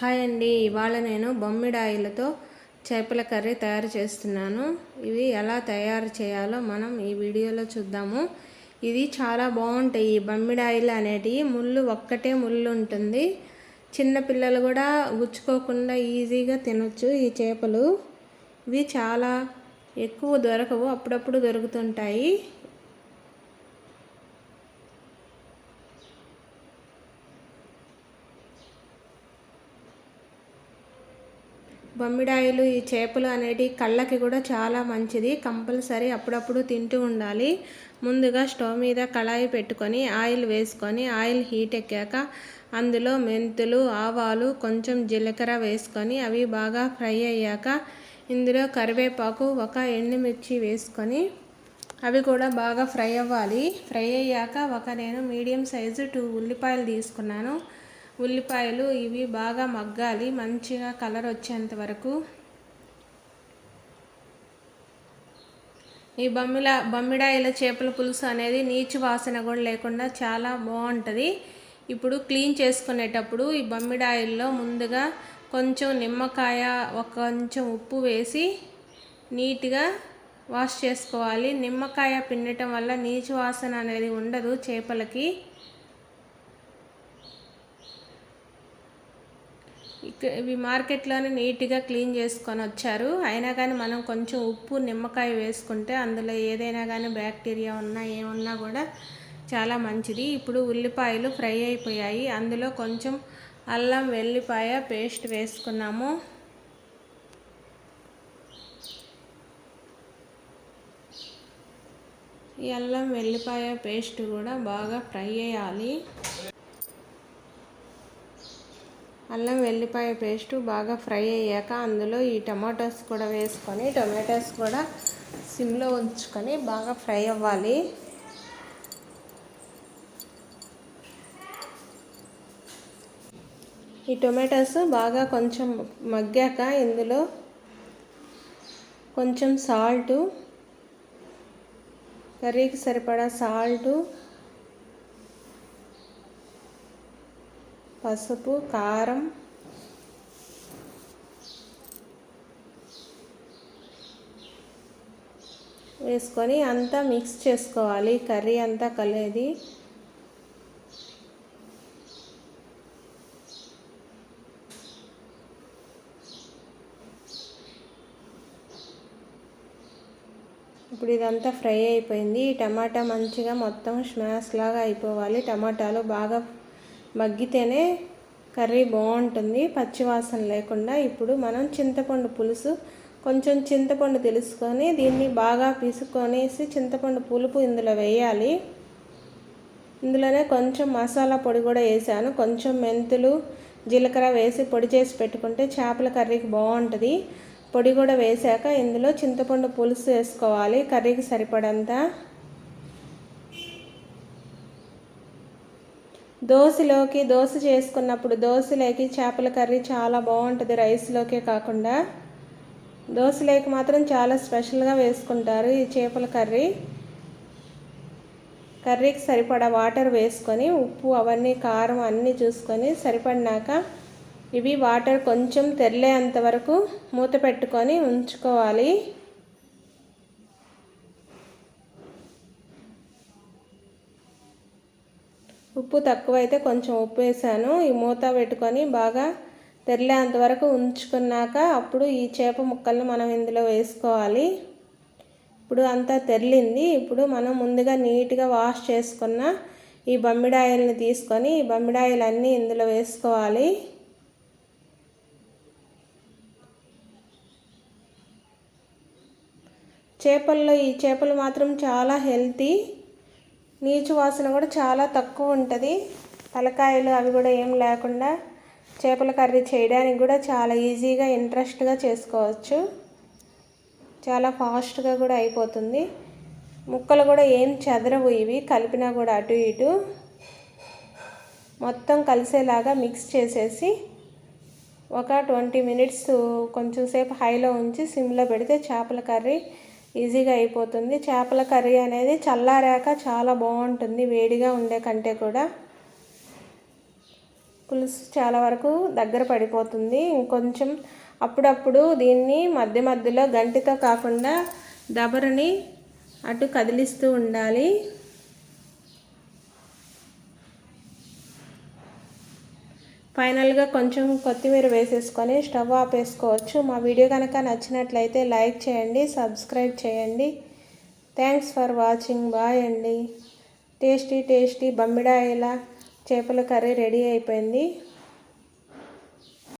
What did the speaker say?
Hi అండి. ఇవాళ నేను బొమ్మిడాయిలతో చేపల కర్రీ తయారు చేస్తున్నాను. ఇవి ఎలా తయారు చేయాలో మనం ఈ వీడియోలో చూద్దాము. ఇది చాలా బాగుంటాయి. ఈ బొమ్మిడాయిలు అనేటివి ముళ్ళు ఒక్కటే ముళ్ళు ఉంటుంది. చిన్న పిల్లలు కూడా గుచ్చుకోకుండా ఈజీగా తినొచ్చు ఈ చేపలు. ఇవి చాలా ఎక్కువ దొరకవు అప్పుడప్పుడు దొరుకుతుంటాయి. బొమ్మిడాయిలు ఈ చేపలు అనేటి కళ్ళకి కూడా చాలా మంచిది. కంపల్సరీ అప్పుడప్పుడు తింటూ ఉండాలి. ముందుగా స్టవ్ మీద కళాయి పెట్టుకొని ఆయిల్ వేసుకొని ఆయిల్ హీట్ ఎక్కాక అందులో మెంతులు ఆవాలు కొంచెం జీలకర్ర వేసుకొని అవి బాగా ఫ్రై అయ్యాక ఇందులో కరివేపాకు ఒక ఎండుమిర్చి వేసుకొని అవి కూడా బాగా ఫ్రై అవ్వాలి. ఫ్రై అయ్యాక ఒక నేను మీడియం సైజు టూ ఉల్లిపాయలు తీసుకున్నాను. ఉల్లిపాయలు ఇవి బాగా మగ్గాలి మంచిగా కలర్ వచ్చేంత వరకు. ఈ బొమ్మిల బొమ్మిడాయిల చేపల పులుసు అనేది నీచు వాసన కూడా లేకుండా చాలా బాగుంటుంది. ఇప్పుడు క్లీన్ చేసుకునేటప్పుడు ఈ బొమ్మిడాయిల్లో ముందుగా కొంచెం నిమ్మకాయ ఒక కొంచెం ఉప్పు వేసి నీట్గా వాష్ చేసుకోవాలి. నిమ్మకాయ పిండటం వల్ల నీచు వాసన అనేది ఉండదు చేపలకి. ఇవి మార్కెట్లోనే నీట్గా క్లీన్ చేసుకొని వచ్చారు. అయినా కానీ మనం కొంచెం ఉప్పు నిమ్మకాయ వేసుకుంటే అందులో ఏదైనా కానీ బ్యాక్టీరియా ఉన్నా ఏమున్నా కూడా చాలా మంచిది. ఇప్పుడు ఉల్లిపాయలు ఫ్రై అయిపోయాయి. అందులో కొంచెం అల్లం వెల్లిపాయ పేస్ట్ వేసుకున్నాము. ఈ అల్లం వెల్లిపాయ పేస్ట్ కూడా బాగా ఫ్రై అయ్యాలి. అల్లం వెల్లిపాయ పేస్ట్ బాగా ఫ్రై అయ్యాక అందులో ఈ టమాటోస్ కూడా వేసుకొని టొమాటోస్ కూడా సిమ్లో ఉంచుకొని బాగా ఫ్రై అవ్వాలి. ఈ టొమాటోస్ బాగా కొంచెం మగ్గాక ఇందులో కొంచెం సాల్టు కర్రీకి సరిపడా సాల్టు పసుపు కారం వేసుకొని అంతా మిక్స్ చేసుకోవాలి. కర్రీ అంతా కలిది. ఇప్పుడు ఇదంతా ఫ్రై అయిపోయింది. ఈ టమాటా మంచిగా మొత్తం స్మాష్ లాగా అయిపోవాలి. టమాటాలు బాగా మగ్గితేనే కర్రీ బాగుంటుంది పచ్చివాసన లేకుండా. ఇప్పుడు మనం చింతపండు పులుసు కొంచెం చింతపండు తెలుసుకొని దీన్ని బాగా పిసుకొనేసి చింతపండు పులుపు ఇందులో వేయాలి. ఇందులోనే కొంచెం మసాలా పొడి కూడా వేసాను. కొంచెం మెంతులు జీలకర్ర వేసి పొడి చేసి పెట్టుకుంటే చేపల కర్రీకి బాగుంటుంది. పొడి కూడా వేసాక ఇందులో చింతపండు పులుసు వేసుకోవాలి. కర్రీకి సరిపడంత దోశలోకి దోశ చేసుకున్నప్పుడు దోశలోకి చేపల కర్రీ చాలా బాగుంటుంది రైస్లోకే కాకుండా. దోశలోకి మాత్రం చాలా స్పెషల్గా వేసుకుంటారు ఈ చేపల కర్రీ. కర్రీకి సరిపడా వాటర్ వేసుకొని ఉప్పు అవన్నీ కారం అన్నీ చూసుకొని సరిపడినాక ఇవి వాటర్ కొంచెం తెరలేంత వరకు మూత పెట్టుకొని ఉంచుకోవాలి. ఉప్పు తక్కువైతే కొంచెం ఉప్పు వేసాను. ఈ మూత పెట్టుకొని బాగా తెరలేంత వరకు ఉంచుకున్నాక అప్పుడు ఈ చేప ముక్కల్ని మనం ఇందులో వేసుకోవాలి. ఇప్పుడు అంతా తెరిలింది. ఇప్పుడు మనం ముందుగా నీట్గా వాష్ చేసుకున్న ఈ బొమ్మిడాయిల్ని తీసుకొని ఈ బొమ్మిడాయిలన్నీ ఇందులో వేసుకోవాలి. చేపల్లో ఈ చేపలు మాత్రం చాలా హెల్తీ. నీచు వాసన కూడా చాలా తక్కువ ఉంటుంది. తలకాయలు అవి కూడా ఏం లేకుండా చేపల కర్రీ చేయడానికి కూడా చాలా ఈజీగా ఇంట్రెస్ట్గా చేసుకోవచ్చు. చాలా ఫాస్ట్గా కూడా అయిపోతుంది. ముక్కలు కూడా ఏం చెదరవు ఇవి కలిపినా కూడా అటు ఇటు. మొత్తం కలిసేలాగా మిక్స్ చేసేసి ఒక ట్వంటీ మినిట్స్ కొంచెం సేపు హైలో ఉంచి సిమ్లో పెడితే చేపల కర్రీ ఈజీగా అయిపోతుంది. చేపల కర్రీ అనేది చల్లారాక చాలా బాగుంటుంది. వేడిగా ఉండే కంటే కూడా పులుసు చాలా వరకు దగ్గర పడిపోతుంది. ఇంకొంచెం అప్పుడప్పుడు దీన్ని మధ్య మధ్యలో గంటితో కాకుండా దబరని అటు కదిలిస్తూ ఉండాలి. ఫైనల్గా కొంచెం కొత్తిమీర వేసేసుకొని స్టవ్ ఆపేసుకోవచ్చు మా వీడియో కనుక నచ్చినట్లయితే లైక్ చేయండి సబ్స్క్రైబ్ చేయండి. Thanks for watching. బాయ్ అండి. టేస్టీ టేస్టీ బమ్మిడాయిల చేపల కర్రీ రెడీ అయిపోయింది.